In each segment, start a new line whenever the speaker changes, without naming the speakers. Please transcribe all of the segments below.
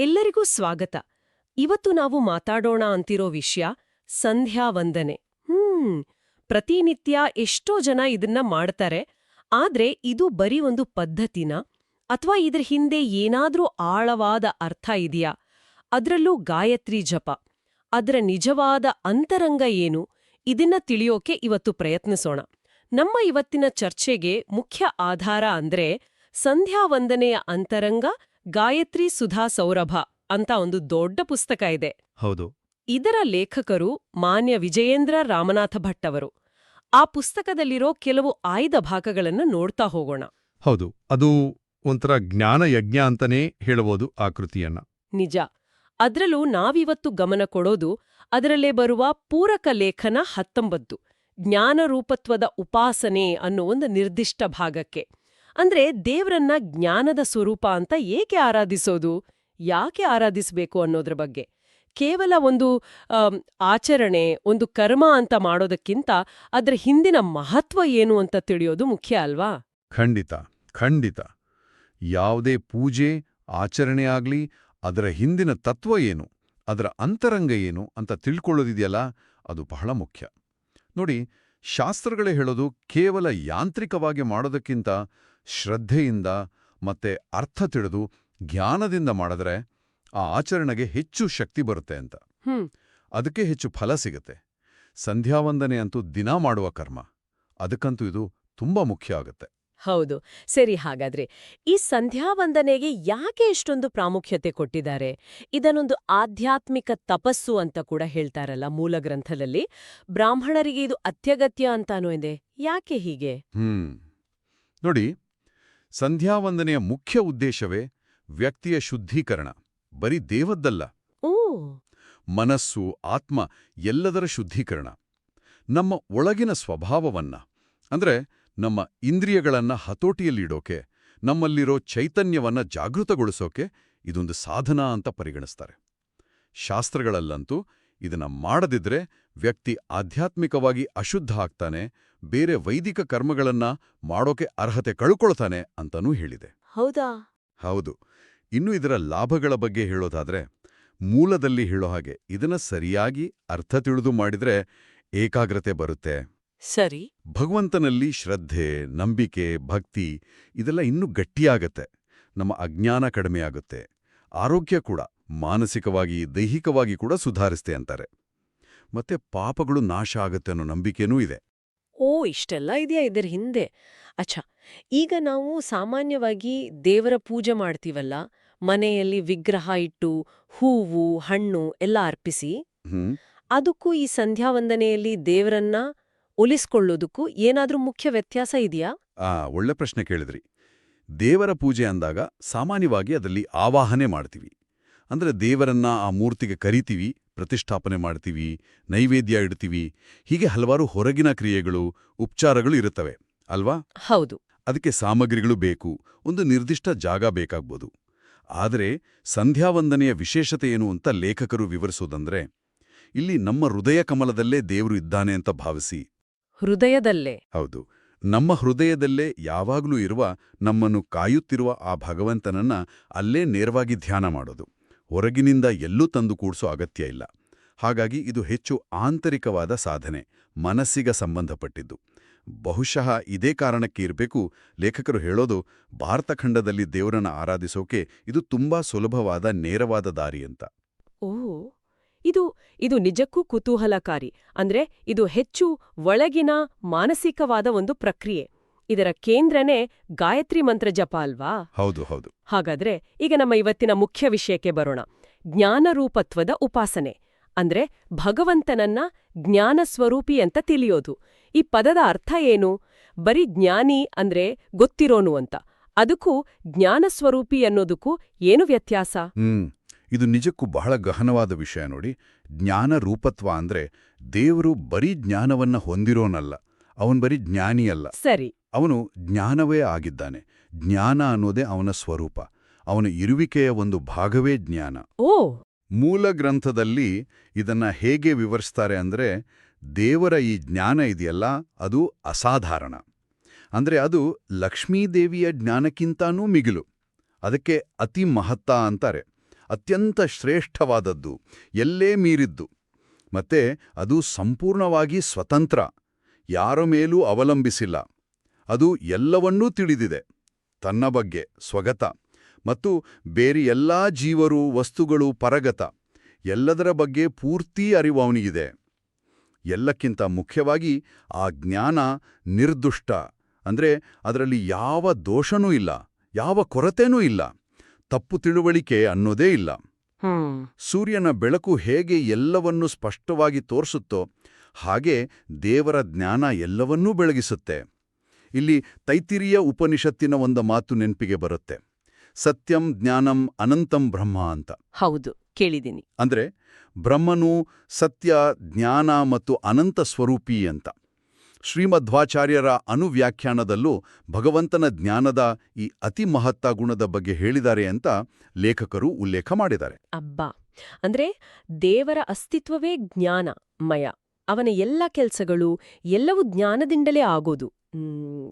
ಎಲ್ಲರಿಗೂ ಸ್ವಾಗತ. ಇವತ್ತು ನಾವು ಮಾತಾಡೋಣ ಅಂತಿರೋ ವಿಷಯ ಸಂಧ್ಯಾ ವಂದನೆ. ಹ್ಮ್, ಪ್ರತಿನಿತ್ಯ ಎಷ್ಟೋ ಜನ ಇದನ್ನ ಮಾಡ್ತಾರೆ, ಆದ್ರೆ ಇದು ಬರೀ ಒಂದು ಪದ್ಧತಿನ? ಅಥವಾ ಇದ್ರ ಹಿಂದೆ ಏನಾದ್ರೂ ಆಳವಾದ ಅರ್ಥ ಇದೆಯಾ? ಅದ್ರಲ್ಲೂ ಗಾಯತ್ರಿ ಜಪ. ಅದರ ನಿಜವಾದ ಅಂತರಂಗ ಏನು? ಇದನ್ನ ತಿಳಿಯೋಕೆ ಇವತ್ತು ಪ್ರಯತ್ನಿಸೋಣ. ನಮ್ಮ ಇವತ್ತಿನ ಚರ್ಚೆಗೆ ಮುಖ್ಯ ಆಧಾರ ಅಂದ್ರೆ ಸಂಧ್ಯಾ ವಂದನೆಯ ಅಂತರಂಗ ಗಾಯತ್ರಿ ಸುಧಾ ಸೌರಭ ಅಂತ ಒಂದು ದೊಡ್ಡ ಪುಸ್ತಕ ಇದೆ.
ಹೌದು.
ಇದರ ಲೇಖಕರು ಮಾನ್ಯ ವಿಜಯೇಂದ್ರ ರಾಮನಾಥ ಭಟ್ ಅವರು ಆ ಪುಸ್ತಕದಲ್ಲಿರೋ ಕೆಲವು ಆಯ್ದ ಭಾಗಗಳನ್ನು ನೋಡ್ತಾ ಹೋಗೋಣ.
ಹೌದು ಅದು ಒಂಥರ ಜ್ಞಾನ ಯಜ್ಞ ಅಂತನೇ ಹೇಳಬಹುದು ಆ ಕೃತಿಯನ್ನ.
ನಿಜ. ಅದರಲ್ಲೂ ನಾವಿವತ್ತು ಗಮನ ಕೊಡೋದು ಅದರಲ್ಲೇ ಬರುವ ಪೂರಕ ಲೇಖನ ಹತ್ತೊಂಬತ್ತು ಜ್ಞಾನರೂಪತ್ವದ ಉಪಾಸನೆ ಅನ್ನೋ ಒಂದು ನಿರ್ದಿಷ್ಟ ಭಾಗಕ್ಕೆ. ಅಂದ್ರೆ ದೇವ್ರನ್ನ ಜ್ಞಾನದ ಸ್ವರೂಪ ಅಂತ ಏಕೆ ಆರಾಧಿಸೋದು? ಯಾಕೆ ಆರಾಧಿಸಬೇಕು ಅನ್ನೋದ್ರ ಬಗ್ಗೆ? ಕೇವಲ ಒಂದು ಆಚರಣೆ, ಒಂದು ಕರ್ಮ ಅಂತ ಮಾಡೋದಕ್ಕಿಂತ ಅದರ ಹಿಂದಿನ ಮಹತ್ವ ಏನು ಅಂತ ತಿಳಿಯೋದು ಮುಖ್ಯ ಅಲ್ವಾ?
ಖಂಡಿತ ಖಂಡಿತ. ಯಾವುದೇ ಪೂಜೆ, ಆಚರಣೆ ಆಗ್ಲಿ, ಅದರ ಹಿಂದಿನ ತತ್ವ ಏನು, ಅದರ ಅಂತರಂಗ ಏನು ಅಂತ ತಿಳ್ಕೊಳ್ಳೋದಿದೆಯಲ್ಲ, ಅದು ಬಹಳ ಮುಖ್ಯ. ನೋಡಿ, ಶಾಸ್ತ್ರಗಳೇ ಹೇಳೋದು ಕೇವಲ ಯಾಂತ್ರಿಕವಾಗಿ ಮಾಡೋದಕ್ಕಿಂತ ಶ್ರದ್ಧೆಯಿಂದ ಮತ್ತೆ ಅರ್ಥ ತಿಳಿದು ಜ್ಞಾನದಿಂದ ಮಾಡಿದ್ರೆ ಆ ಆಚರಣೆಗೆ ಹೆಚ್ಚು ಶಕ್ತಿ ಬರುತ್ತೆ ಅಂತ.
ಹ್ಮ್.
ಅದಕ್ಕೆ ಹೆಚ್ಚು ಫಲ ಸಿಗುತ್ತೆ. ಸಂಧ್ಯಾವಂದನೆ ಅಂತೂ ದಿನ ಮಾಡುವ ಕರ್ಮ. ಅದಕ್ಕಂತೂ ಇದು ತುಂಬಾ ಮುಖ್ಯ ಆಗುತ್ತೆ.
ಹೌದು. ಸರಿ ಹಾಗಾದ್ರೆ ಈ ಸಂಧ್ಯಾವಂದನೆಗೆ ಯಾಕೆ ಇಷ್ಟೊಂದು ಪ್ರಾಮುಖ್ಯತೆ ಕೊಟ್ಟಿದ್ದಾರೆ? ಇದನ್ನೊಂದು ಆಧ್ಯಾತ್ಮಿಕ ತಪಸ್ಸು ಅಂತ ಕೂಡ ಹೇಳ್ತಾರಲ್ಲ ಮೂಲ ಗ್ರಂಥದಲ್ಲಿ. ಬ್ರಾಹ್ಮಣರಿಗೆ ಇದು ಅತ್ಯಗತ್ಯ ಅಂತಾನೂ ಇದೆ. ಯಾಕೆ ಹೀಗೆ?
ಹ್ಮ್. ನೋಡಿ ಸಂಧ್ಯಾವಂದನೆಯ ಮುಖ್ಯ ಉದ್ದೇಶವೇ ವ್ಯಕ್ತಿಯ ಶುದ್ಧೀಕರಣ. ಬರೀ ದೇವದ್ದಲ್ಲ.
ಓ!
ಮನಸ್ಸು ಆತ್ಮ ಎಲ್ಲದರ ಶುದ್ಧೀಕರಣ. ನಮ್ಮ ಒಳಗಿನ ಸ್ವಭಾವವನ್ನ ಅಂದ್ರೆ ನಮ್ಮ ಇಂದ್ರಿಯಗಳನ್ನ ಹತೋಟಿಯಲ್ಲಿಡೋಕೆ ನಮ್ಮಲ್ಲಿರೋ ಚೈತನ್ಯವನ್ನ ಜಾಗೃತಗೊಳಿಸೋಕೆ ಇದೊಂದು ಸಾಧನ ಅಂತ ಪರಿಗಣಿಸ್ತಾರೆ. ಶಾಸ್ತ್ರಗಳಲ್ಲಂತೂ ಇದನ್ನ ಮಾಡದಿದ್ರೆ ವ್ಯಕ್ತಿ ಆಧ್ಯಾತ್ಮಿಕವಾಗಿ ಅಶುದ್ಧ ಆಗ್ತಾನೆ ಬೇರೆ ವೈದಿಕ ಕರ್ಮಗಳನ್ನ ಮಾಡೋಕೆ ಅರ್ಹತೆ ಕಳ್ಕೊಳ್ತಾನೆ ಅಂತನೂ ಹೇಳಿದೆ.
ಹೌದಾ?
ಹೌದು. ಇನ್ನು ಇದರ ಲಾಭಗಳ ಬಗ್ಗೆ ಹೇಳೋದಾದ್ರೆ ಮೂಲದಲ್ಲಿ ಹೇಳೋ ಹಾಗೆ ಇದನ್ನ ಸರಿಯಾಗಿ ಅರ್ಥ ತಿಳಿದು ಮಾಡಿದ್ರೆ ಏಕಾಗ್ರತೆ ಬರುತ್ತೆ.
ಸರಿ.
ಭಗವಂತನಲ್ಲಿ ಶ್ರದ್ಧೆ ನಂಬಿಕೆ ಭಕ್ತಿ ಇದೆಲ್ಲ ಇನ್ನೂ ಗಟ್ಟಿಯಾಗತ್ತೆ. ನಮ್ಮ ಅಜ್ಞಾನ ಕಡಿಮೆಯಾಗುತ್ತೆ ಆರೋಗ್ಯ ಕೂಡ ಮಾನಸಿಕವಾಗಿ ದೈಹಿಕವಾಗಿ ಕೂಡ ಸುಧಾರಿಸ್ತೆ ಅಂತಾರೆ. ಮತ್ತೆ ಪಾಪಗಳು ನಾಶ ಆಗುತ್ತೆ ಅನ್ನೋ ನಂಬಿಕೆನೂ ಇದೆ.
ಓ ಇಷ್ಟೆಲ್ಲ ಇದೆಯಾ ಇದರ ಹಿಂದೆ? ಅಚ್ಛಾ ಈಗ ನಾವು ಸಾಮಾನ್ಯವಾಗಿ ದೇವರ ಪೂಜೆ ಮಾಡ್ತೀವಲ್ಲ ಮನೆಯಲ್ಲಿ ವಿಗ್ರಹ ಇಟ್ಟು ಹೂವು ಹಣ್ಣು ಎಲ್ಲ ಅರ್ಪಿಸಿ ಅದಕ್ಕೂ ಈ ಸಂಧ್ಯಾವಂದನೆಯಲ್ಲಿ ದೇವರನ್ನ ಒಲಿಸ್ಕೊಳ್ಳೋದಕ್ಕೂ ಏನಾದ್ರೂ ಮುಖ್ಯ ವ್ಯತ್ಯಾಸ ಇದೆಯಾ?
ಆ ಒಳ್ಳೆ ಪ್ರಶ್ನೆ ಕೇಳಿದ್ರಿ. ದೇವರ ಪೂಜೆ ಅಂದಾಗ ಸಾಮಾನ್ಯವಾಗಿ ಅದರಲ್ಲಿ ಆವಾಹನೆ ಮಾಡ್ತೀವಿ. ಅಂದ್ರೆ ದೇವರನ್ನ ಆ ಮೂರ್ತಿಗೆ ಕರಿತೀವಿ ಪ್ರತಿಷ್ಠಾಪನೆ ಮಾಡ್ತೀವಿ ನೈವೇದ್ಯ ಇಡ್ತೀವಿ ಹೀಗೆ ಹಲವಾರು ಹೊರಗಿನ ಕ್ರಿಯೆಗಳು ಉಪಚಾರಗಳು ಇರುತ್ತವೆ ಅಲ್ವಾ?
ಹೌದು.
ಅದಕ್ಕೆ ಸಾಮಗ್ರಿಗಳು ಬೇಕು ಒಂದು ನಿರ್ದಿಷ್ಟ ಜಾಗ ಬೇಕಾಗ್ಬೋದು. ಆದರೆ ಸಂಧ್ಯಾವಂದನೆಯ ವಿಶೇಷತೆ ಏನು ಅಂತ ಲೇಖಕರು ವಿವರಿಸೋದಂದ್ರೆ ಇಲ್ಲಿ ನಮ್ಮ ಹೃದಯ ಕಮಲದಲ್ಲೇ ದೇವರು ಇದ್ದಾನೆ ಅಂತ ಭಾವಿಸಿ.
ಹೃದಯದಲ್ಲೇ.
ಹೌದು. ನಮ್ಮ ಹೃದಯದಲ್ಲೇ ಯಾವಾಗಲೂ ಇರುವ ನಮ್ಮನ್ನು ಕಾಯುತ್ತಿರುವ ಆ ಭಗವಂತನನ್ನ ಅಲ್ಲೇ ನೇರವಾಗಿ ಧ್ಯಾನ ಮಾಡೋದು. ಹೊರಗಿನಿಂದ ಎಲ್ಲೂ ತಂದು ಕೂಡಿಸೋ ಅಗತ್ಯ ಇಲ್ಲ. ಹಾಗಾಗಿ ಇದು ಹೆಚ್ಚು ಆಂತರಿಕವಾದ ಸಾಧನೆ, ಮನಸ್ಸಿಗೆ ಸಂಬಂಧಪಟ್ಟಿದ್ದು. ಬಹುಶಃ ಇದೇ ಕಾರಣಕ್ಕೆ ಇರಬೇಕು. ಲೇಖಕರು ಹೇಳೋದು, ಭಾರತ ಖಂಡದಲ್ಲಿ ದೇವರನ್ನ ಆರಾಧಿಸೋಕೆ ಇದು ತುಂಬಾ ಸುಲಭವಾದ, ನೇರವಾದ ದಾರಿ ಅಂತ.
ಓ, ಇದು ಇದು ನಿಜಕ್ಕೂ ಕುತೂಹಲಕಾರಿ. ಅಂದ್ರೆ ಇದು ಹೆಚ್ಚು ಒಳಗಿನ ಮಾನಸಿಕವಾದ ಒಂದು ಪ್ರಕ್ರಿಯೆ. ಇದರ ಕೇಂದ್ರನೇ ಗಾಯತ್ರಿ ಮಂತ್ರ ಜಪ ಅಲ್ವಾ?
ಹೌದು ಹೌದು.
ಹಾಗಾದ್ರೆ ಈಗ ನಮ್ಮ ಇವತ್ತಿನ ಮುಖ್ಯ ವಿಷಯಕ್ಕೆ ಬರೋಣ. ಜ್ಞಾನರೂಪತ್ವದ ಉಪಾಸನೆ ಅಂದ್ರೆ ಭಗವಂತನನ್ನ ಜ್ಞಾನ ಸ್ವರೂಪಿ ಅಂತ ತಿಳಿಯೋದು. ಈ ಪದದ ಅರ್ಥ ಏನು? ಬರೀ ಜ್ಞಾನಿ ಅಂದ್ರೆ ಗೊತ್ತಿರೋನು ಅಂತ. ಅದಕ್ಕೂ ಜ್ಞಾನ ಸ್ವರೂಪಿ ಅನ್ನೋದಕ್ಕೂ ಏನು ವ್ಯತ್ಯಾಸ?
ಹ್ಮ್ ಇದು ನಿಜಕ್ಕೂ ಬಹಳ ಗಹನವಾದ ವಿಷಯ ನೋಡಿ. ಜ್ಞಾನ ರೂಪತ್ವ ಅಂದ್ರೆ ದೇವರು ಬರೀ ಜ್ಞಾನವನ್ನ ಹೊಂದಿರೋನಲ್ಲ ಅವನ್ ಬರೀ ಜ್ಞಾನಿಯಲ್ಲ.
ಸರಿ.
ಅವನು ಜ್ಞಾನವೇ ಆಗಿದ್ದಾನೆ. ಜ್ಞಾನ ಅನ್ನೋದೇ ಅವನ ಸ್ವರೂಪ. ಅವನ ಇರುವಿಕೆಯ ಒಂದು ಭಾಗವೇ ಜ್ಞಾನ.
ಓ!
ಮೂಲ ಗ್ರಂಥದಲ್ಲಿ ಇದನ್ನ ಹೇಗೆ ವಿವರಿಸ್ತಾರೆ ಅಂದ್ರೆ ದೇವರ ಈ ಜ್ಞಾನ ಇದೆಯಲ್ಲ ಅದು ಅಸಾಧಾರಣ. ಅಂದ್ರೆ ಅದು ಲಕ್ಷ್ಮೀದೇವಿಯ ಜ್ಞಾನಕ್ಕಿಂತಾನೂ ಮಿಗಿಲು. ಅದಕ್ಕೆ ಅತಿ ಮಹತ್ತ ಅಂತಾರೆ. ಅತ್ಯಂತ ಶ್ರೇಷ್ಠವಾದದ್ದು. ಎಲ್ಲೇ ಮೀರಿದ್ದು. ಮತ್ತೆ ಅದು ಸಂಪೂರ್ಣವಾಗಿ ಸ್ವತಂತ್ರ. ಯಾರ ಮೇಲೂ ಅವಲಂಬಿಸಿಲ್ಲ. ಅದು ಎಲ್ಲವನ್ನೂ ತಿಳಿದಿದೆ. ತನ್ನ ಬಗ್ಗೆ ಸ್ವಗತ. ಮತ್ತು ಬೇರೆ ಎಲ್ಲಾ ಜೀವರು ವಸ್ತುಗಳು ಪರಗತ. ಎಲ್ಲದರ ಬಗ್ಗೆ ಪೂರ್ತಿ ಅರಿವವನಿಗಿದೆ. ಎಲ್ಲಕ್ಕಿಂತ ಮುಖ್ಯವಾಗಿ ಆ ಜ್ಞಾನ ನಿರ್ದುಷ್ಟ. ಅಂದ್ರೆ ಅದರಲ್ಲಿ ಯಾವ ದೋಷನೂ ಇಲ್ಲ ಯಾವ ಕೊರತೆನೂ ಇಲ್ಲ. ತಪ್ಪು ತಿಳುವಳಿಕೆ ಅನ್ನೋದೇ ಇಲ್ಲ. ಸೂರ್ಯನ ಬೆಳಕು ಹೇಗೆ ಎಲ್ಲವನ್ನೂ ಸ್ಪಷ್ಟವಾಗಿ ತೋರಿಸುತ್ತೋ ಹಾಗೆ ದೇವರ ಜ್ಞಾನ ಎಲ್ಲವನ್ನೂ ಬೆಳಗಿಸುತ್ತೆ. ಇಲ್ಲಿ ತೈತಿರಿಯ ಉಪನಿಷತ್ತಿನ ಒಂದು ಮಾತು ನೆನಪಿಗೆ ಬರುತ್ತೆ. ಸತ್ಯಂ ಜ್ಞಾನಂ ಅನಂತಂ ಬ್ರಹ್ಮ ಅಂತ.
ಹೌದು ಕೇಳಿದ್ದೀನಿ.
ಅಂದ್ರೆ ಬ್ರಹ್ಮನು ಸತ್ಯ ಜ್ಞಾನ ಮತ್ತು ಅನಂತ ಸ್ವರೂಪಿ ಅಂತ. ಶ್ರೀಮಧ್ವಾಚಾರ್ಯರ ಅನುವ್ಯಾಖ್ಯಾನದಲ್ಲೂ ಭಗವಂತನ ಜ್ಞಾನದ ಈ ಅತಿ ಮಹತ್ತ ಗುಣದ ಬಗ್ಗೆ ಹೇಳಿದ್ದಾರೆ ಅಂತ ಲೇಖಕರು ಉಲ್ಲೇಖ ಮಾಡಿದ್ದಾರೆ.
ಅಬ್ಬಾ! ಅಂದ್ರೆ ದೇವರ ಅಸ್ತಿತ್ವವೇ ಜ್ಞಾನ ಮಯ ಅವನ ಎಲ್ಲ ಕೆಲಸಗಳು ಎಲ್ಲವೂ ಜ್ಞಾನದಿಂದಲೇ ಆಗೋದು.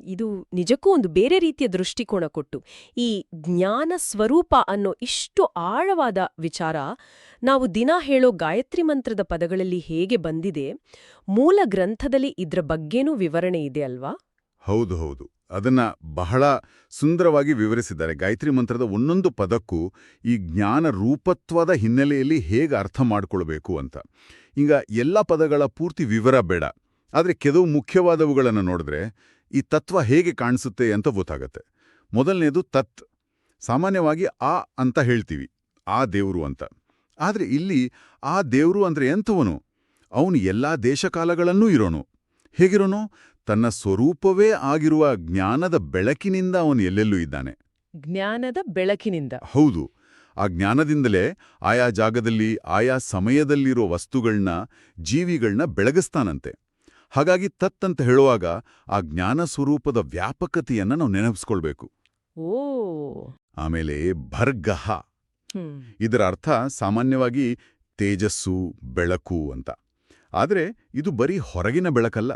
ಇದು ನಿಜಕ್ಕೂ ಒಂದು ಬೇರೆ ರೀತಿಯ ದೃಷ್ಟಿಕೋನ ಕೊಟ್ಟು. ಈ ಜ್ಞಾನ ಸ್ವರೂಪ ಅನ್ನೋ ಇಷ್ಟು ಆಳವಾದ ವಿಚಾರ ನಾವು ದಿನ ಹೇಳೋ ಗಾಯತ್ರಿ ಮಂತ್ರದ ಪದಗಳಲ್ಲಿ ಹೇಗೆ ಬಂದಿದೆ, ಮೂಲ ಗ್ರಂಥದಲ್ಲಿ ಇದ್ರ ಬಗ್ಗೆನೂ ವಿವರಣೆ ಇದೆ ಅಲ್ವಾ?
ಹೌದು ಹೌದು. ಅದನ್ನ ಬಹಳ ಸುಂದರವಾಗಿ ವಿವರಿಸಿದ್ದಾರೆ. ಗಾಯತ್ರಿ ಮಂತ್ರದ ಒಂದೊಂದು ಪದಕ್ಕೂ ಈ ಜ್ಞಾನ ರೂಪತ್ವದ ಹಿನ್ನೆಲೆಯಲ್ಲಿ ಹೇಗೆ ಅರ್ಥ ಮಾಡಿಕೊಳ್ಬೇಕು ಅಂತ. ಈಗ ಎಲ್ಲ ಪದಗಳ ಪೂರ್ತಿ ವಿವರ ಬೇಡ. ಆದರೆ ಕೆಲವು ಮುಖ್ಯವಾದವುಗಳನ್ನು ನೋಡಿದ್ರೆ ಈ ತತ್ವ ಹೇಗೆ ಕಾಣಿಸುತ್ತೆ ಅಂತ ಗೊತ್ತಾಗತ್ತೆ. ಮೊದಲನೇದು ತತ್. ಸಾಮಾನ್ಯವಾಗಿ ಆ ಅಂತ ಹೇಳ್ತೀವಿ ಆ ದೇವರು ಅಂತ. ಆದರೆ ಇಲ್ಲಿ ಆ ದೇವರು ಅಂದ್ರೆ ಎಂಥವನು? ಅವನು ಎಲ್ಲಾ ದೇಶಕಾಲಗಳನ್ನೂ ಇರೋನು. ಹೇಗಿರೋನು? ತನ್ನ ಸ್ವರೂಪವೇ ಆಗಿರುವ ಜ್ಞಾನದ ಬೆಳಕಿನಿಂದ ಅವನು ಎಲ್ಲೆಲ್ಲೂ ಇದ್ದಾನೆ.
ಜ್ಞಾನದ ಬೆಳಕಿನಿಂದ.
ಹೌದು. ಆ ಜ್ಞಾನದಿಂದಲೇ ಆಯಾ ಜಾಗದಲ್ಲಿ ಆಯಾ ಸಮಯದಲ್ಲಿರೋ ವಸ್ತುಗಳನ್ನ ಜೀವಿಗಳನ್ನ ಬೆಳಗಿಸ್ತಾನಂತೆ. ಹಾಗಾಗಿ ತತ್ ಅಂತ ಹೇಳುವಾಗ ಆ ಜ್ಞಾನ ಸ್ವರೂಪದ ವ್ಯಾಪಕತೆಯನ್ನ ನಾವು ನೆನಪಿಸ್ಕೊಳ್ಬೇಕು.
ಓ.
ಆಮೇಲೆ ಭರ್ಗಹ. ಇದರ ಅರ್ಥ ಸಾಮಾನ್ಯವಾಗಿ ತೇಜಸ್ಸು ಬೆಳಕು ಅಂತ. ಆದರೆ ಇದು ಬರೀ ಹೊರಗಿನ ಬೆಳಕಲ್ಲ.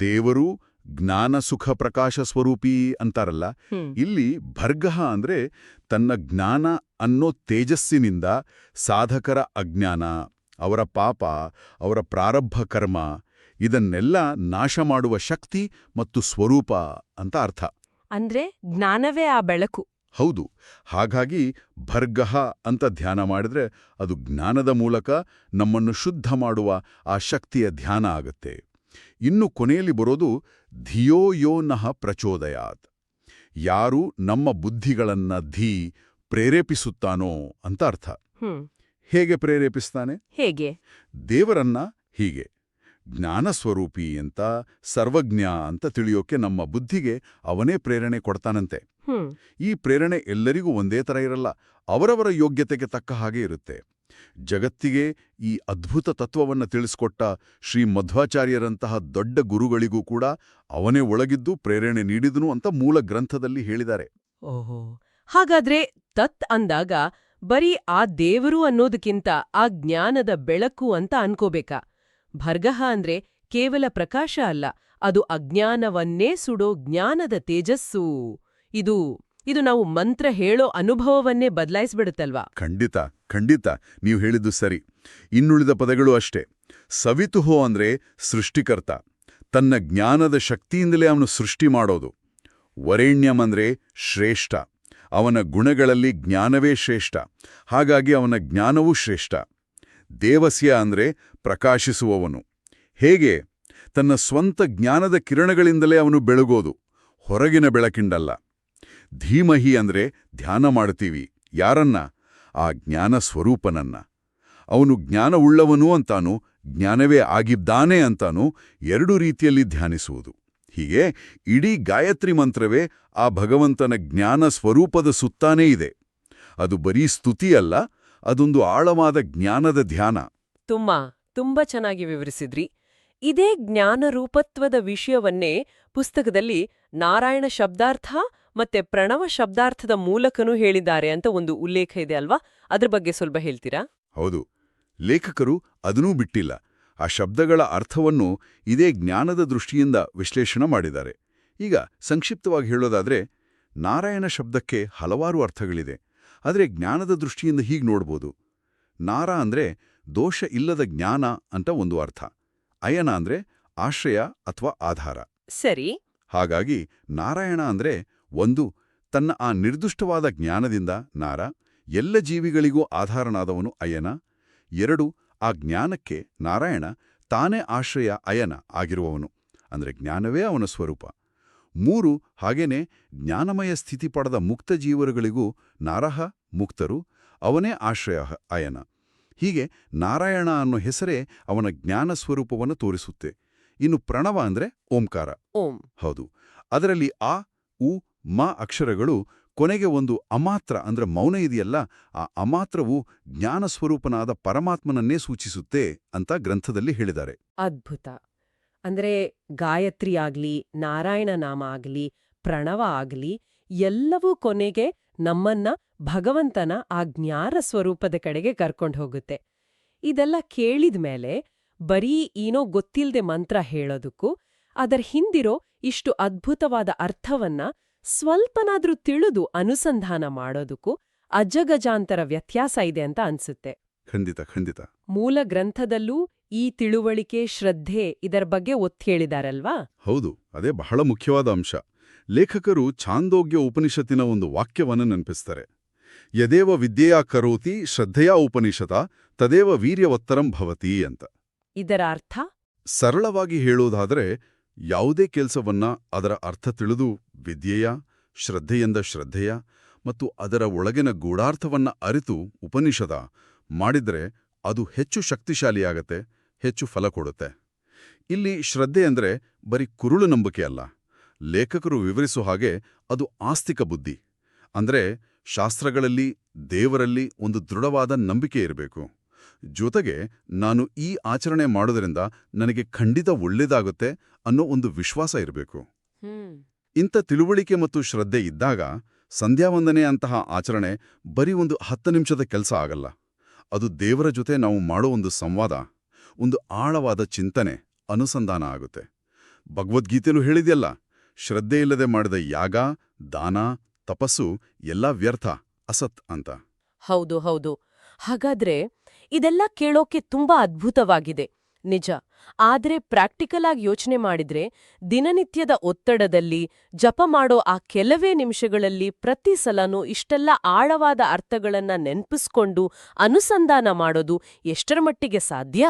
ದೇವರು ಜ್ಞಾನ ಸುಖ ಪ್ರಕಾಶ ಸ್ವರೂಪಿ ಅಂತಾರಲ್ಲ? ಇಲ್ಲಿ ಭರ್ಗಹ ಅಂದ್ರೆ ತನ್ನ ಜ್ಞಾನ ಅನ್ನೋ ತೇಜಸ್ಸಿನಿಂದ ಸಾಧಕರ ಅಜ್ಞಾನ ಅವರ ಪಾಪ ಅವರ ಪ್ರಾರಬ್ಧ ಕರ್ಮ ಇದನ್ನೆಲ್ಲ ನಾಶ ಮಾಡುವ ಶಕ್ತಿ ಮತ್ತು ಸ್ವರೂಪ ಅಂತ ಅರ್ಥ.
ಅಂದ್ರೆ ಜ್ಞಾನವೇ ಆ ಬೆಳಕು.
ಹೌದು. ಹಾಗಾಗಿ ಭರ್ಗಹ ಅಂತ ಧ್ಯಾನ ಮಾಡಿದ್ರೆ ಅದು ಜ್ಞಾನದ ಮೂಲಕ ನಮ್ಮನ್ನು ಶುದ್ಧ ಮಾಡುವ ಆ ಶಕ್ತಿಯ ಧ್ಯಾನ ಆಗುತ್ತೆ. ಇನ್ನು ಕೊನೆಯಲ್ಲಿ ಬರೋದು ಧಿಯೋ ಯೋ ನಃ ಪ್ರಚೋದಯಾತ್. ಯಾರು ನಮ್ಮ ಬುದ್ಧಿಗಳನ್ನ ಧೀ ಪ್ರೇರೇಪಿಸುತ್ತಾನೋ ಅಂತ ಅರ್ಥ. ಹೇಗೆ ಪ್ರೇರೇಪಿಸ್ತಾನೆ?
ಹೇಗೆ?
ದೇವರನ್ನ ಹೀಗೆ ಜ್ಞಾನ ಸ್ವರೂಪಿ ಅಂತ ಸರ್ವಜ್ಞ ಅಂತ ತಿಳಿಯೋಕೆ ನಮ್ಮ ಬುದ್ಧಿಗೆ ಅವನೇ ಪ್ರೇರಣೆ ಕೊಡ್ತಾನಂತೆ. ಈ ಪ್ರೇರಣೆ ಎಲ್ಲರಿಗೂ ಒಂದೇ ಥರ ಇರಲ್ಲ ಅವರವರ ಯೋಗ್ಯತೆಗೆ ತಕ್ಕ ಹಾಗೆ ಇರುತ್ತೆ. ಜಗತ್ತಿಗೆ ಈ ಅದ್ಭುತ ತತ್ವವನ್ನು ತಿಳಿಸ್ಕೊಟ್ಟ ಶ್ರೀ ಮಧ್ವಾಚಾರ್ಯರಂತಹ ದೊಡ್ಡ ಗುರುಗಳಿಗೂ ಕೂಡ ಅವನೇ ಒಳಗಿದ್ದು ಪ್ರೇರಣೆ ನೀಡಿದನು ಅಂತ ಮೂಲ ಗ್ರಂಥದಲ್ಲಿ ಹೇಳಿದ್ದಾರೆ.
ಓಹೋ, ಹಾಗಾದ್ರೆ ತತ್ ಅಂದಾಗ ಬರೀ ಆ ದೇವರು ಅನ್ನೋದಕ್ಕಿಂತ ಆ ಜ್ಞಾನದ ಬೆಳಕು ಅಂತ ಅನ್ಕೋಬೇಕಾ? ಭರ್ಗಹ ಅಂದ್ರೆ ಕೇವಲ ಪ್ರಕಾಶ ಅಲ್ಲ, ಅದು ಅಜ್ಞಾನವನ್ನೇ ಸುಡೋ ಜ್ಞಾನದ ತೇಜಸ್ಸು. ಇದು ಇದು ನಾವು ಮಂತ್ರ ಹೇಳೋ ಅನುಭವವನ್ನೇ ಬದಲಾಯಿಸ್ಬಿಡುತ್ತಲ್ವಾ?
ಖಂಡಿತ ಖಂಡಿತ. ನೀವು ಹೇಳಿದ್ದು ಸರಿ. ಇನ್ನುಳಿದ ಪದಗಳು ಅಷ್ಟೇ. ಸವಿತುಹೋ ಅಂದ್ರೆ ಸೃಷ್ಟಿಕರ್ತ. ತನ್ನ ಜ್ಞಾನದ ಶಕ್ತಿಯಿಂದಲೇ ಅವನು ಸೃಷ್ಟಿ ಮಾಡೋದು. ವರೇಣ್ಯಂ ಅಂದ್ರೆ ಶ್ರೇಷ್ಠ. ಅವನ ಗುಣಗಳಲ್ಲಿ ಜ್ಞಾನವೇ ಶ್ರೇಷ್ಠ. ಹಾಗಾಗಿ ಅವನ ಜ್ಞಾನವೂ ಶ್ರೇಷ್ಠ. ದೇವಸ್ಯ ಅಂದ್ರೆ ಪ್ರಕಾಶಿಸುವವನು. ಹೇಗೆ? ತನ್ನ ಸ್ವಂತ ಜ್ಞಾನದ ಕಿರಣಗಳಿಂದಲೇ ಅವನು ಬೆಳಗೋದು. ಹೊರಗಿನ ಬೆಳಕಿಂಡಲ್ಲ ಧೀಮಹಿ ಅಂದ್ರೆ ಧ್ಯಾನ ಮಾಡ್ತೀವಿ ಯಾರನ್ನ? ಆ ಜ್ಞಾನ ಸ್ವರೂಪನನ್ನ. ಅವನು ಜ್ಞಾನವುಳ್ಳವನು ಅಂತಾನು, ಜ್ಞಾನವೇ ಆಗಿದ್ದಾನೆ ಅಂತಾನು ಎರಡು ರೀತಿಯಲ್ಲಿ ಧ್ಯಾನಿಸುವುದು. ಹೀಗೆ ಇಡೀ ಗಾಯತ್ರಿ ಮಂತ್ರವೇ ಆ ಭಗವಂತನ ಜ್ಞಾನ ಸ್ವರೂಪದ ಸುತ್ತಾನೇ ಇದೆ. ಅದು ಬರೀ ಸ್ತುತಿ ಅಲ್ಲ ಅದೊಂದು ಆಳವಾದ ಜ್ಞಾನದ ಧ್ಯಾನ.
ತುಂಬಾ ತುಂಬಾ ಚೆನ್ನಾಗಿ ವಿವರಿಸಿದ್ರಿ. ಇದೇ ಜ್ಞಾನ ರೂಪತ್ವದ ವಿಷಯವನ್ನೇ ಪುಸ್ತಕದಲ್ಲಿ ನಾರಾಯಣ ಶಬ್ದಾರ್ಥ ಮತ್ತೆ ಪ್ರಣವ ಶಬ್ದಾರ್ಥದ ಮೂಲಕನೂ ಹೇಳಿದ್ದಾರೆ ಅಂತ ಒಂದು ಉಲ್ಲೇಖ ಇದೆ ಅಲ್ವಾ? ಅದ್ರ ಬಗ್ಗೆ ಸ್ವಲ್ಪ ಹೇಳ್ತೀರಾ?
ಹೌದು. ಲೇಖಕರು ಅದನ್ನೂ ಬಿಟ್ಟಿಲ್ಲ. ಆ ಶಬ್ದಗಳ ಅರ್ಥವನ್ನು ಇದೇ ಜ್ಞಾನದ ದೃಷ್ಟಿಯಿಂದ ವಿಶ್ಲೇಷಣೆ ಮಾಡಿದ್ದಾರೆ. ಈಗ ಸಂಕ್ಷಿಪ್ತವಾಗಿ ಹೇಳೋದಾದ್ರೆ ನಾರಾಯಣ ಶಬ್ದಕ್ಕೆ ಹಲವಾರು ಅರ್ಥಗಳಿದೆ. ಆದರೆ ಜ್ಞಾನದ ದೃಷ್ಟಿಯಿಂದ ಹೀಗೆ ನೋಡ್ಬೋದು. ನಾರ ಅಂದ್ರೆ ದೋಷ ಇಲ್ಲದ ಜ್ಞಾನ ಅಂತ ಒಂದು ಅರ್ಥ. ಅಯನ ಅಂದ್ರೆ ಆಶ್ರಯ ಅಥವಾ ಆಧಾರ.
ಸರಿ.
ಹಾಗಾಗಿ ನಾರಾಯಣ ಅಂದ್ರೆ ಒಂದು ತನ್ನ ಆ ನಿರ್ದುಷ್ಟವಾದ ಜ್ಞಾನದಿಂದ ನಾರ ಎಲ್ಲ ಜೀವಿಗಳಿಗೂ ಆಧಾರನಾದವನು ಅಯನ. ಎರಡು ಆ ಜ್ಞಾನಕ್ಕೆ ನಾರಾಯಣ ತಾನೇ ಆಶ್ರಯ ಅಯನ ಆಗಿರುವವನು ಅಂದರೆ ಜ್ಞಾನವೇ ಅವನ ಸ್ವರೂಪ. ಮೂರು ಹಾಗೇನೆ ಜ್ಞಾನಮಯ ಸ್ಥಿತಿ ಪಡೆದ ಮುಕ್ತ ಜೀವರುಗಳಿಗೂ ನಾರಹ ಮುಕ್ತರು ಅವನೇ ಆಶ್ರಯ ಅಯನ. ಹೀಗೆ ನಾರಾಯಣ ಅನ್ನೋ ಹೆಸರೇ ಅವನ ಜ್ಞಾನ ಸ್ವರೂಪವನ್ನು ತೋರಿಸುತ್ತೆ. ಇನ್ನು ಪ್ರಣವ ಅಂದ್ರೆ ಓಂಕಾರ.
ಓಂ.
ಹೌದು. ಅದರಲ್ಲಿ ಆ ಉ ಮ ಅಕ್ಷರಗಳು ಕೊನೆಗೆ ಒಂದು ಅಮಾತ್ರ ಅಂದ್ರೆ ಮೌನ ಇದೆಯಲ್ಲ, ಆ ಅಮಾತ್ರವು ಜ್ಞಾನ ಸ್ವರೂಪನಾದ ಪರಮಾತ್ಮನನ್ನೇ ಸೂಚಿಸುತ್ತೆ ಅಂತ ಗ್ರಂಥದಲ್ಲಿ ಹೇಳಿದ್ದಾರೆ.
ಅದ್ಭುತ. ಅಂದ್ರೆ ಗಾಯತ್ರಿ ಆಗಲಿ, ನಾರಾಯಣ ನಾಮ ಆಗ್ಲಿ, ಪ್ರಣವ ಆಗ್ಲಿ, ಎಲ್ಲವೂ ಕೊನೆಗೆ ನಮ್ಮನ್ನ ಭಗವಂತನ ಆ ಜ್ಞಾನ ಸ್ವರೂಪದ ಕಡೆಗೆ ಕರ್ಕೊಂಡು ಹೋಗುತ್ತೆ. ಇದೆಲ್ಲ ಕೇಳಿದ ಮೇಲೆ ಬರೀ ಏನೋ ಗೊತ್ತಿಲ್ಲದೆ ಮಂತ್ರ ಹೇಳೋದಕ್ಕೂ, ಅದರ ಹಿಂದಿರೋ ಇಷ್ಟು ಅದ್ಭುತವಾದ ಅರ್ಥವನ್ನ ಸ್ವಲ್ಪನಾದ್ರೂ ತಿಳಿದು ಅನುಸಂಧಾನ ಮಾಡೋದಕ್ಕೂ ಅಜಗಜಾಂತರ ವ್ಯತ್ಯಾಸ ಇದೆ ಅಂತ ಅನ್ಸುತ್ತೆ.
ಖಂಡಿತ ಖಂಡಿತ.
ಮೂಲ ಗ್ರಂಥದಲ್ಲೂ ಈ ತಿಳುವಳಿಕೆ ಶ್ರದ್ಧೆ ಇದರ ಬಗ್ಗೆ ಒತ್ತೇಳಿದಾರಲ್ವಾ
ಹೌದು ಅದೇ ಬಹಳ ಮುಖ್ಯವಾದ ಅಂಶ. ಲೇಖಕರು ಛಾಂದೋಗ್ಯ ಉಪನಿಷತ್ತಿನ ಒಂದು ವಾಕ್ಯವನ್ನು ನೆನಪಿಸ್ತಾರೆ. ಯದೇವ ವಿದ್ಯೆಯ ಕರೋತಿ ಶ್ರದ್ಧೆಯ ಉಪನಿಷತ ತದೇವ ವೀರ್ಯವತ್ತರಂ ಭವತಿ ಅಂತ.
ಇದರ ಅರ್ಥ?
ಸರಳವಾಗಿ ಹೇಳುವುದಾದರೆ ಯಾವುದೇ ಕೆಲಸವನ್ನ ಅದರ ಅರ್ಥ ತಿಳಿದು ವಿದ್ಯೆಯ, ಶ್ರದ್ಧೆಯಿಂದ ಶ್ರದ್ಧೆಯ ಮತ್ತು ಅದರ ಒಳಗಿನ ಗೂಢಾರ್ಥವನ್ನ ಅರಿತು ಉಪನಿಷದ ಮಾಡಿದರೆ ಅದು ಹೆಚ್ಚು ಶಕ್ತಿಶಾಲಿಯಾಗತ್ತೆ, ಹೆಚ್ಚು ಫಲ ಕೊಡುತ್ತೆ. ಇಲ್ಲಿ ಶ್ರದ್ಧೆ ಅಂದ್ರೆ ಬರೀ ಕುರುಳು ನಂಬಿಕೆ ಅಲ್ಲ. ಲೇಖಕರು ವಿವರಿಸೋ ಹಾಗೆ ಅದು ಆಸ್ತಿಕ ಬುದ್ಧಿ. ಅಂದ್ರೆ ಶಾಸ್ತ್ರಗಳಲ್ಲಿ, ದೇವರಲ್ಲಿ ಒಂದು ದೃಢವಾದ ನಂಬಿಕೆ ಇರಬೇಕು. ಜೊತೆಗೆ ನಾನು ಈ ಆಚರಣೆ ಮಾಡೋದರಿಂದ ನನಗೆ ಖಂಡಿತ ಒಳ್ಳೇದಾಗುತ್ತೆ ಅನ್ನೋ ಒಂದು ವಿಶ್ವಾಸ ಇರಬೇಕು. ಇಂಥ ತಿಳುವಳಿಕೆ ಮತ್ತು ಶ್ರದ್ಧೆ ಇದ್ದಾಗ ಸಂಧ್ಯಾವಂದನೆ ಅಂತಹ ಆಚರಣೆ ಬರೀ ಒಂದು ಹತ್ತು ನಿಮಿಷದ ಕೆಲಸ ಆಗಲ್ಲ. ಅದು ದೇವರ ಜೊತೆ ನಾವು ಮಾಡೋ ಒಂದು ಸಂವಾದ, ಒಂದು ಆಳವಾದ ಚಿಂತನೆ, ಅನುಸಂಧಾನ ಆಗುತ್ತೆ. ಭಗವದ್ಗೀತೆಯಲ್ಲೂ ಹೇಳಿದೆಯಲ್ಲ, ಶ್ರದ್ಧೆ ಇಲ್ಲದೆ ಮಾಡಿದ ಯಾಗ, ದಾನ, ತಪಸ್ಸು ಎಲ್ಲ ವ್ಯರ್ಥ, ಅಸತ್ ಅಂತ.
ಹೌದು ಹೌದು. ಹಾಗಾದ್ರೆ ಇದೆಲ್ಲ ಕೇಳೋಕೆ ತುಂಬಾ ಅದ್ಭುತವಾಗಿದೆ. ನಿಜ. ಆದ್ರೆ ಪ್ರಾಕ್ಟಿಕಲ್ ಆಗಿ ಯೋಚನೆ ಮಾಡಿದ್ರೆ ದಿನನಿತ್ಯದ ಒತ್ತಡದಲ್ಲಿ ಜಪ ಮಾಡೋ ಆ ಕೆಲವೇ ನಿಮಿಷಗಳಲ್ಲಿ ಪ್ರತಿ ಸಲನೂ ಇಷ್ಟೆಲ್ಲ ಆಳವಾದ ಅರ್ಥಗಳನ್ನ ನೆನ್ಪಿಸ್ಕೊಂಡು ಅನುಸಂಧಾನ ಮಾಡೋದು ಎಷ್ಟರ ಮಟ್ಟಿಗೆ ಸಾಧ್ಯ?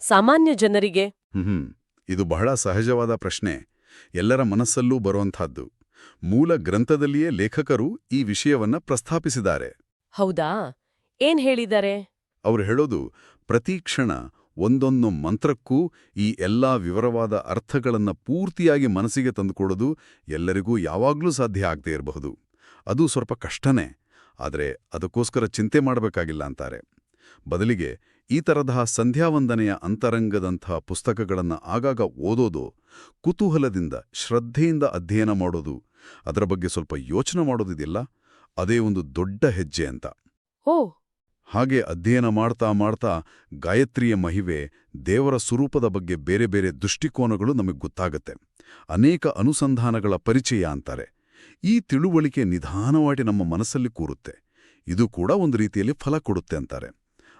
ಸಾಮಾನ್ಯ ಜನರಿಗೆ.
ಹ್ಮ್ ಇದು ಬಹಳ ಸಹಜವಾದ ಪ್ರಶ್ನೆ. ಎಲ್ಲರ ಮನಸ್ಸಲ್ಲೂ ಬರುವಂಥದ್ದು. ಮೂಲ ಗ್ರಂಥದಲ್ಲಿಯೇ ಲೇಖಕರು ಈ ವಿಷಯವನ್ನ ಪ್ರಸ್ತಾಪಿಸಿದ್ದಾರೆ.
ಹೌದಾ? ಏನ್ ಹೇಳಿದ್ದಾರೆ?
ಅವರು ಹೇಳೋದು ಪ್ರತಿ ಕ್ಷಣ ಒಂದೊಂದು ಮಂತ್ರಕ್ಕೂ ಈ ಎಲ್ಲಾ ವಿವರವಾದ ಅರ್ಥಗಳನ್ನು ಪೂರ್ತಿಯಾಗಿ ಮನಸ್ಸಿಗೆ ತಂದುಕೊಡೋದು ಎಲ್ಲರಿಗೂ ಯಾವಾಗಲೂ ಸಾಧ್ಯ ಆಗದೇ ಇರಬಹುದು. ಅದು ಸ್ವಲ್ಪ ಕಷ್ಟನೇ, ಆದರೆ ಅದಕ್ಕೋಸ್ಕರ ಚಿಂತೆ ಮಾಡಬೇಕಾಗಿಲ್ಲ ಅಂತಾರೆ. ಬದಲಿಗೆ ಈ ತರಹ ಸಂಧ್ಯಾವಂದನೆಯ ಅಂತರಂಗದಂಥ ಪುಸ್ತಕಗಳನ್ನು ಆಗಾಗ ಓದೋದು, ಕುತೂಹಲದಿಂದ, ಶ್ರದ್ಧೆಯಿಂದ ಅಧ್ಯಯನ ಮಾಡೋದು, ಅದರ ಬಗ್ಗೆ ಸ್ವಲ್ಪ ಯೋಚನೆ ಮಾಡೋದಿದೆಯಲ್ಲ? ಅದೇ ಒಂದು ದೊಡ್ಡ ಹೆಜ್ಜೆ ಅಂತ.
ಓ!
ಹಾಗೆ ಅಧ್ಯಯನ ಮಾಡ್ತಾ ಮಾಡ್ತಾ ಗಾಯತ್ರಿಯ ಮಹಿವೆ ದೇವರ ಸ್ವರೂಪದ ಬಗ್ಗೆ ಬೇರೆ ಬೇರೆ ದೃಷ್ಟಿಕೋನಗಳು ನಮಗೆ ಗೊತ್ತಾಗತ್ತೆ. ಅನೇಕ ಅನುಸಂಧಾನಗಳ ಪರಿಚಯ ಅಂತಾರೆ. ಈ ತಿಳುವಳಿಕೆ ನಿಧಾನವಾಗಿ ನಮ್ಮ ಮನಸ್ಸಲ್ಲಿ ಕೂರುತ್ತೆ. ಇದು ಕೂಡ ಒಂದು ರೀತಿಯಲ್ಲಿ ಫಲ ಕೊಡುತ್ತೆ ಅಂತಾರೆ.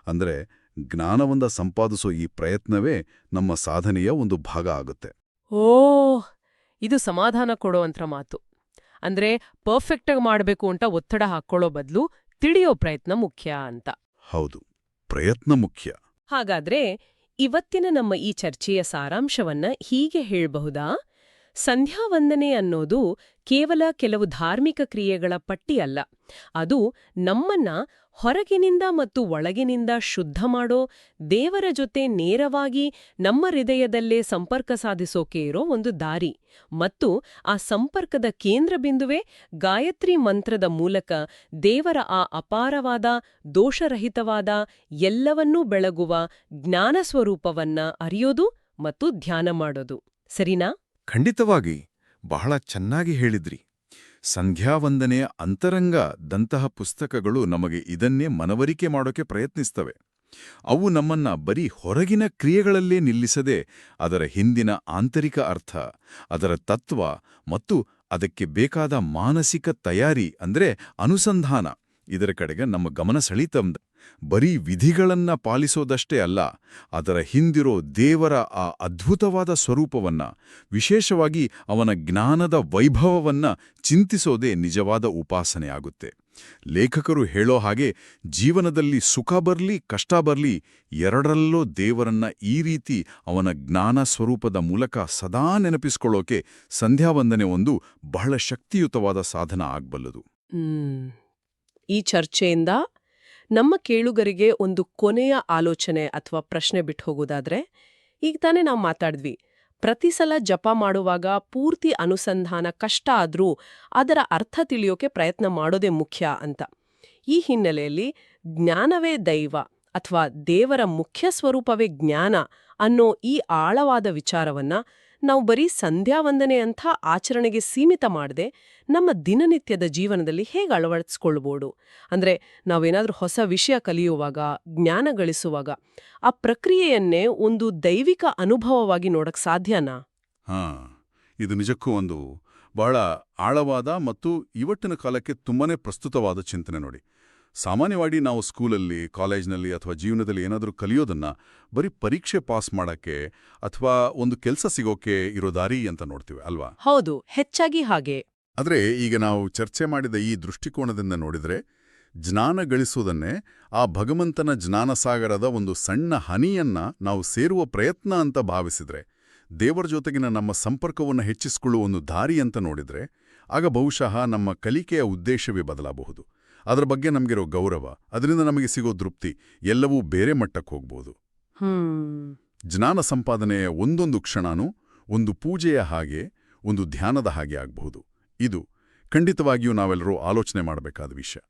ಅಂದ್ರೆ ಜ್ಞಾನವನ್ನ ಸಂಪಾದಿಸೋ ಈ ಪ್ರಯತ್ನವೇ ನಮ್ಮ ಸಾಧನೆಯ ಒಂದು ಭಾಗ ಆಗುತ್ತೆ.
ಓ, ಇದು ಸಮಾಧಾನ ಕೊಡೋವಂಥ ಮಾತು. ಅಂದ್ರೆ ಪರ್ಫೆಕ್ಟಾಗಿ ಮಾಡಬೇಕು ಅಂತ ಒತ್ತಡ ಹಾಕ್ಕೊಳ್ಳೋ ಬದಲು ತಿಳಿಯೋ ಪ್ರಯತ್ನ ಮುಖ್ಯ ಅಂತ.
ಹೌದು ಪ್ರಯತ್ನ ಮುಖ್ಯ.
ಹಾಗಾದ್ರೆ ಇವತ್ತಿನ ನಮ್ಮ ಈ ಚರ್ಚೆಯ ಸಾರಾಂಶವನ್ನ ಹೀಗೆ ಹೇಳ್ಬಹುದಾ? ಸಂಧ್ಯಾವಂದನೆ ಅನ್ನೋದು ಕೇವಲ ಕೆಲವು ಧಾರ್ಮಿಕ ಕ್ರಿಯೆಗಳ ಪಟ್ಟಿ ಅಲ್ಲ ಅದು ನಮ್ಮನ್ನ ಹೊರಗಿನಿಂದ ಮತ್ತು ಒಳಗಿನಿಂದ ಶುದ್ಧ ಮಾಡೋ, ದೇವರ ಜೊತೆ ನೇರವಾಗಿ ನಮ್ಮ ಹೃದಯದಲ್ಲೇ ಸಂಪರ್ಕ ಸಾಧಿಸೋಕೆ ಇರೋ ಒಂದು ದಾರಿ. ಮತ್ತು ಆ ಸಂಪರ್ಕದ ಕೇಂದ್ರ ಬಿಂದುವೆ ಗಾಯತ್ರಿ ಮಂತ್ರದ ಮೂಲಕ ದೇವರ ಆ ಅಪಾರವಾದ, ದೋಷರಹಿತವಾದ, ಎಲ್ಲವನ್ನೂ ಬೆಳಗುವ ಜ್ಞಾನ ಸ್ವರೂಪವನ್ನ ಅರಿಯೋದು ಮತ್ತು ಧ್ಯಾನ ಮಾಡೋದು. ಸರಿನಾ?
ಖಂಡಿತವಾಗಿ. ಬಹಳ ಚೆನ್ನಾಗಿ ಹೇಳಿದ್ರಿ. ಸಂಧ್ಯಾವಂದನೆಯ ಅಂತರಂಗದಂತಹ ಪುಸ್ತಕಗಳು ನಮಗೆ ಇದನ್ನೇ ಮನವರಿಕೆ ಮಾಡೋಕೆ ಪ್ರಯತ್ನಿಸ್ತವೆ. ಅವು ನಮ್ಮನ್ನ ಬರೀ ಹೊರಗಿನ ಕ್ರಿಯೆಗಳಲ್ಲೇ ನಿಲ್ಲಿಸದೆ ಅದರ ಹಿಂದಿನ ಆಂತರಿಕ ಅರ್ಥ, ಅದರ ತತ್ವ ಮತ್ತು ಅದಕ್ಕೆ ಬೇಕಾದ ಮಾನಸಿಕ ತಯಾರಿ ಅಂದ್ರೆ ಅನುಸಂಧಾನ ಇದರ ಕಡೆಗೆ ನಮ್ಮ ಗಮನ ಸೆಳೀತಂದ ಬರೀ ವಿಧಿಗಳನ್ನ ಪಾಲಿಸೋದಷ್ಟೇ ಅಲ್ಲ, ಅದರ ಹಿಂದಿರೋ ದೇವರ ಆ ಅದ್ಭುತವಾದ ಸ್ವರೂಪವನ್ನ, ವಿಶೇಷವಾಗಿ ಅವನ ಜ್ಞಾನದ ವೈಭವವನ್ನ ಚಿಂತಿಸೋದೇ ನಿಜವಾದ ಉಪಾಸನೆಯಾಗುತ್ತೆ ಲೇಖಕರು ಹೇಳೋ ಹಾಗೆ ಜೀವನದಲ್ಲಿ ಸುಖ ಬರಲಿ, ಕಷ್ಟ ಬರಲಿ, ಎರಡರಲ್ಲೂ ದೇವರನ್ನ ಈ ರೀತಿ ಅವನ ಜ್ಞಾನ ಸ್ವರೂಪದ ಮೂಲಕ ಸದಾ ನೆನಪಿಸ್ಕೊಳ್ಳೋಕೆ ಸಂಧ್ಯಾವಂದನೆ ಒಂದು ಬಹಳ ಶಕ್ತಿಯುತವಾದ ಸಾಧನ ಆಗ್ಬಲ್ಲದು.
ಈ ಚರ್ಚೆಯಿಂದ ನಮ್ಮ ಕೇಳುಗರಿಗೆ ಒಂದು ಕೊನೆಯ ಆಲೋಚನೆ ಅಥವಾ ಪ್ರಶ್ನೆ ಬಿಟ್ಟು ಹೋಗೋದಾದ್ರೆ, ಈಗ ತಾನೇ ನಾವು ಮಾತಾಡಿದ್ವಿ. ಪ್ರತಿ ಸಲ ಜಪ ಮಾಡುವಾಗ ಪೂರ್ತಿ ಅನುಸಂಧಾನ ಕಷ್ಟ ಆದರೂ ಅದರ ಅರ್ಥ ತಿಳಿಯೋಕೆ ಪ್ರಯತ್ನ ಮಾಡೋದೇ ಮುಖ್ಯ ಅಂತ. ಈ ಹಿನ್ನೆಲೆಯಲ್ಲಿ ಜ್ಞಾನವೇ ದೈವ ಅಥವಾ ದೇವರ ಮುಖ್ಯ ಸ್ವರೂಪವೇ ಜ್ಞಾನ ಅನ್ನೋ ಈ ಆಳವಾದ ವಿಚಾರವನ್ನ ನಾವು ಬರೀ ಸಂಧ್ಯಾವಂದನೆ ಅಂಥ ಆಚರಣೆಗೆ ಸೀಮಿತ ಮಾಡದೆ ನಮ್ಮ ದಿನನಿತ್ಯದ ಜೀವನದಲ್ಲಿ ಹೇಗೆ ಅಳವಡಿಸ್ಕೊಳ್ಬೋದು? ಅಂದ್ರೆ ನಾವೇನಾದರೂ ಹೊಸ ವಿಷಯ ಕಲಿಯುವಾಗ, ಜ್ಞಾನ ಗಳಿಸುವಾಗ ಆ ಪ್ರಕ್ರಿಯೆಯನ್ನೇ ಒಂದು ದೈವಿಕ ಅನುಭವವಾಗಿ ನೋಡಕ್ಕೆ ಸಾಧ್ಯನಾ?
ಹಾಂ, ಇದು ನಿಜಕ್ಕೂ ಒಂದು ಬಹಳ ಆಳವಾದ ಮತ್ತು ಇವತ್ತಿನ ಕಾಲಕ್ಕೆ ತುಂಬಾನೇ ಪ್ರಸ್ತುತವಾದ ಚಿಂತನೆ ನೋಡಿ. ಸಾಮಾನ್ಯವಾಗಿ ನಾವು ಸ್ಕೂಲಲ್ಲಿ ಕಾಲೇಜ್ನಲ್ಲಿ ಅಥವಾ ಜೀವನದಲ್ಲಿ ಏನಾದರೂ ಕಲಿಯೋದನ್ನ ಬರೀ ಪರೀಕ್ಷೆ ಪಾಸ್ ಮಾಡಕ್ಕೆ ಅಥವಾ ಒಂದು ಕೆಲಸ ಸಿಗೋಕೆ ಇರೋ ದಾರಿ ಅಂತ ನೋಡ್ತೀವಿ ಅಲ್ವಾ?
ಹೌದು ಹೆಚ್ಚಾಗಿ ಹಾಗೆ.
ಆದರೆ ಈಗ ನಾವು ಚರ್ಚೆ ಮಾಡಿದ ಈ ದೃಷ್ಟಿಕೋನದಿಂದ ನೋಡಿದರೆ ಜ್ಞಾನ ಗಳಿಸುವುದನ್ನೇ ಆ ಭಗವಂತನ ಜ್ಞಾನಸಾಗರದ ಒಂದು ಸಣ್ಣ ಹನಿಯನ್ನ ನಾವು ಸೇರುವ ಪ್ರಯತ್ನ ಅಂತ ಭಾವಿಸಿದ್ರೆ ದೇವರ ಜೊತೆಗಿನ ನಮ್ಮ ಸಂಪರ್ಕವನ್ನು ಹೆಚ್ಚಿಸಿಕೊಳ್ಳುವ ಒಂದು ದಾರಿ ಅಂತ ನೋಡಿದ್ರೆ ಆಗ ಬಹುಶಃ ನಮ್ಮ ಕಲಿಕೆಯ ಉದ್ದೇಶವೇ ಬದಲಾಗಬಹುದು. ಅದರ ಬಗ್ಗೆ ನಮಗಿರೋ ಗೌರವ ಅದರಿಂದ ನಮಗೆ ಸಿಗೋ ತೃಪ್ತಿ ಎಲ್ಲವೂ ಬೇರೆ ಮಟ್ಟಕ್ಕೆ ಹೋಗ್ಬೋದು. ಜ್ಞಾನ ಸಂಪಾದನೆಯ ಒಂದೊಂದು ಕ್ಷಣನೂ ಒಂದು ಪೂಜೆಯ ಹಾಗೆ ಒಂದು ಧ್ಯಾನದ ಹಾಗೆ ಆಗಬಹುದು. ಇದು ಖಂಡಿತವಾಗಿಯೂ ನಾವೆಲ್ಲರೂ ಆಲೋಚನೆ ಮಾಡಬೇಕಾದ ವಿಷಯ.